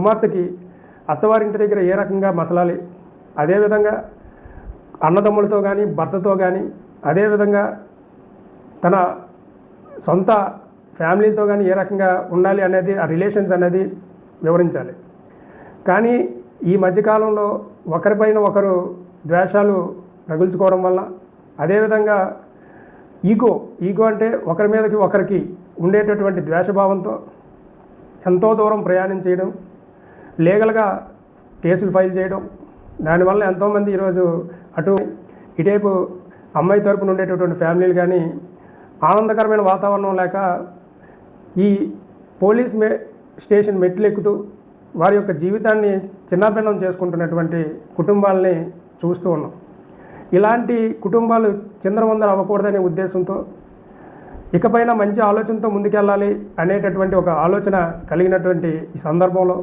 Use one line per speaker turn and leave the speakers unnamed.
కుమార్తెకి అత్తవారింటి దగ్గర ఏ రకంగా మసలాలి? అదేవిధంగా అన్నదమ్ములతో కానీ భర్తతో కానీ అదేవిధంగా తన సొంత ఫ్యామిలీతో కానీ ఏ రకంగా ఉండాలి అనేది ఆ రిలేషన్స్ అనేది వివరించాలి. కానీ ఈ మధ్యకాలంలో ఒకరిపైన ఒకరు ద్వేషాలు రగుల్చుకోవడం వల్ల అదేవిధంగా ఈగో ఈగో అంటే ఒకరి మీదకి ఒకరికి ఉండేటటువంటి ద్వేషభావంతో ఎంతో దూరం ప్రయాణం చేయడం లీగల్గా కేసులు ఫైల్ చేయడం దానివల్ల ఎంతోమంది ఈరోజు అటు ఇటేపు అమ్మాయి తరపున ఉండేటటువంటి ఫ్యామిలీలు కానీ ఆనందకరమైన వాతావరణం లేక ఈ పోలీస్ మే స్టేషన్ మెట్లు ఎక్కుతూ వారి యొక్క జీవితాన్ని చిన్నాభిన్నం చేసుకుంటున్నటువంటి కుటుంబాలని చూస్తూ ఉన్నాం. ఇలాంటి కుటుంబాలు చిందరవందర అవ్వకూడదనే ఉద్దేశంతో ఇకపైన మంచి ఆలోచనతో ముందుకెళ్ళాలి అనేటటువంటి ఒక ఆలోచన కలిగినటువంటి ఈ సందర్భంలో